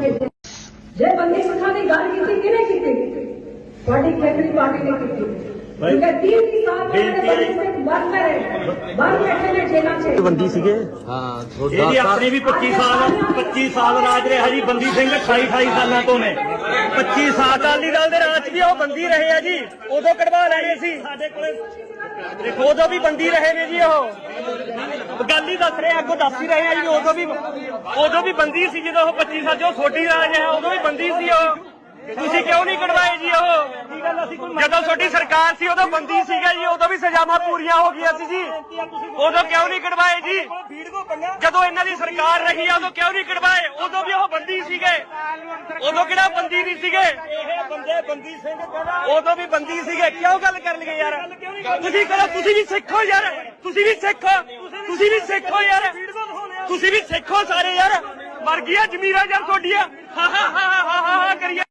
ਭੇਜਿਆ ਜੇ ਬੰਦੀ ਸਿੰਘਾਂ ਦੀ ਗੱਲ ਕੀਤੀ ਕਿਹਨੇ ਕੀਤੀ? ਤੁਹਾਡੀ ਖੇਤਰੀ ਪਾਰਟੀ ਨੇ ਕੀਤੀ। ਕਿਉਂਕਿ 30 ਦੀ ਸਾਲ ਤੋਂ ਬੇਨਤੀ ਹੈ ਜੀ। ਬੰਦੀ ਸੀਗੇ? ਹਾਂ ਇਹਦੀ ਆਪਣੇ ਵੀ 25 ਸਾਲ 25 ਸਾਲ ਰਾਜ ਰਿਹਾ ਜੀ ਬੰਦੀ ਸਿੰਘ 28 28 ਸਾਲਾਂ ਤੋਂ ਨੇ। 25 ਸਾਲ ਅਕਾਲੀ ਦਲ ਦੇ ਰਾਜ ਵੀ ਉਹ ਬੰਦੀ ਰਹੇ ਆ ਜੀ। ਉਦੋਂ ਕਢਵਾ ਲੈਣੇ ਸੀ। ਸਾਡੇ ਕੋਲੇ ਦੇਖੋ ਉਦੋਂ ਵੀ ਬੰਦੀ ਰਹੇ ਨੇ ਜੀ ਉਹ। ਗੱਲ ਹੀ ਦੱਸ ਰਹੇ, ਅੱਗੋਂ ਦੱਸ ਹੀ ਰਹੇ ਆ ਜੀ, ਉਦੋਂ ਵੀ ਉਦੋਂ ਵੀ ਬੰਦੀ ਸੀ ਜਦੋਂ ਉਹ 25 ਸਾਲ ਜੋ ਛੋਟੀ ਰਾਜ ਹੈ, ਉਦੋਂ ਵੀ ਬੰਦੀ ਸੀ ਉਹ। ਤੁਸੀਂ ਕਿਉਂ ਨਹੀਂ ਕਢਵਾਏ ਜੀ ਉਹ? ਜਦੋਂ ਤੁਹਾਡੀ ਸਰਕਾਰ ਸੀ, ਉਦੋਂ ਬੰਦੀ ਸੀਗਾ ਜੀ, ਉਦੋਂ ਵੀ ਸਜ਼ਾਵਾਂ ਪੂਰੀਆਂ ਹੋ ਗਈਆਂ ਸੀ ਜੀ। ਉਦੋਂ ਕਿਉਂ ਨਹੀਂ ਕਢਵਾਏ ਜੀ? ਜਦੋਂ ਇਹਨਾਂ ਦੀ ਸਰਕਾਰ ਰਹੀ ਆ, ਉਦੋਂ ਕਿਉਂ ਨਹੀਂ ਕਢਵਾਏ? ਉਦੋਂ ਵੀ ਉਹ ਬੰਦੀ ਸੀਗੇ। ਉਦੋਂ ਕਿਹੜਾ ਬੰਦੀ ਨਹੀਂ ਸੀਗੇ? ਇਹ ਬੰਦੇ ਬੰਦੀ ਸਿੰਘ ਉਦੋਂ ਵੀ ਬੰਦੀ ਸੀਗੇ। ਕਿਉਂ ਗੱਲ ਕਰਨਗੇ ਯਾਰ? ਤੁਸੀਂ ਕਰੋ, ਤੁਸੀਂ ਵੀ ਸਿੱਖੋ ਯਾਰ। ਤੁਸੀਂ ਵੀ ਸਿੱਖੋ। ਤੁਸੀਂ ਵੀ ਸਿੱਖੋ ਯਾਰ। ਤੁਸੀਂ ਵੀ ਸਿੱਖੋ ਸਾਰੇ ਯਾਰ। ਮਰ ਗਿਆ ਜਮੀਰਾ ਯਾਰ ਤੁਹਾਡੀਆਂ। ਹਾ ਹਾ ਹਾ ਹਾ ਹਾ, ਕਰੀਏ।